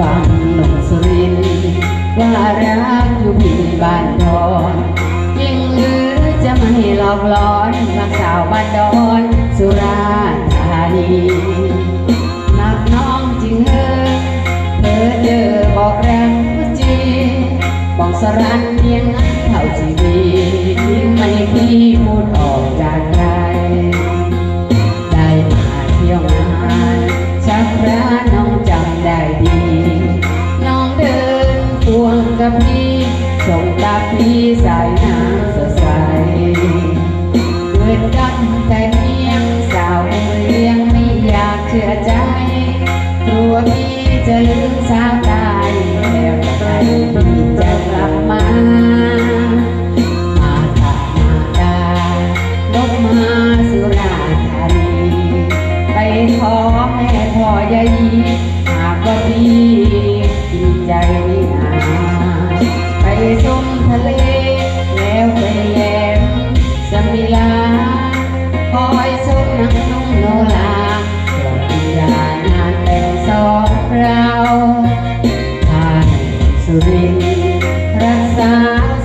วังนงสุรินว่ารักอยู่พี่บ้านดอนยิ่งหรือจะไม่หลอกหลอนรักสาวบ้านดอนสุราธานีนักน้องจริงเออเธอเจอบอกแรงจริงบอกสรันเพียงนั้เท่าชีวี กับพี่ส่งตาพี่สายน้ำสดใสเกิดกันแต่เพียงสาวเลี้ยงไม่อยากเชื่อใจกลัวพี่จะลืมสาวตายแล้วให้พี่จะกลับมามาตามาตาลบมาสุราษฎร์ธานีไปขอแม่พ่อยายี ทานสุรินรักษา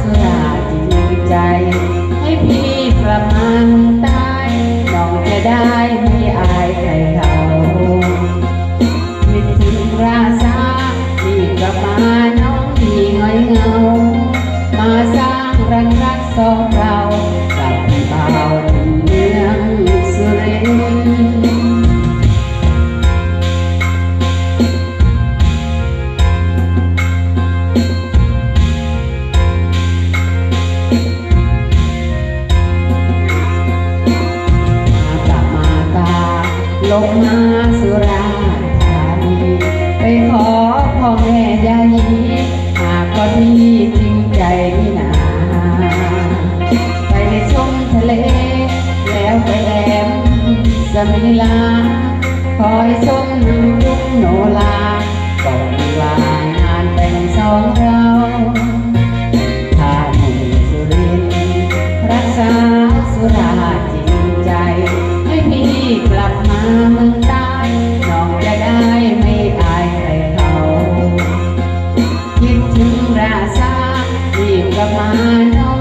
สุราษฎร์จริงใจ ให้พี่ประมาณตายน้องจะได้ไม่อายใครเขาคิดถึงราษาพี่ประมาณน้องพี่ง่อยเหงา มาสร้างรักรักสอง ลงมาสุราธานีไปขอพ่อแม่ยายีหากก็พี่จริงใจนี่นาไปในชมทะเล แล้วไปแหลมสมิลาคอยชมน้ำยุกโนลาก่อนลางานแต่งสองเรา ราสารีบกับมาน้องพี่ง่อยเหงามาสร้างรักรักสอง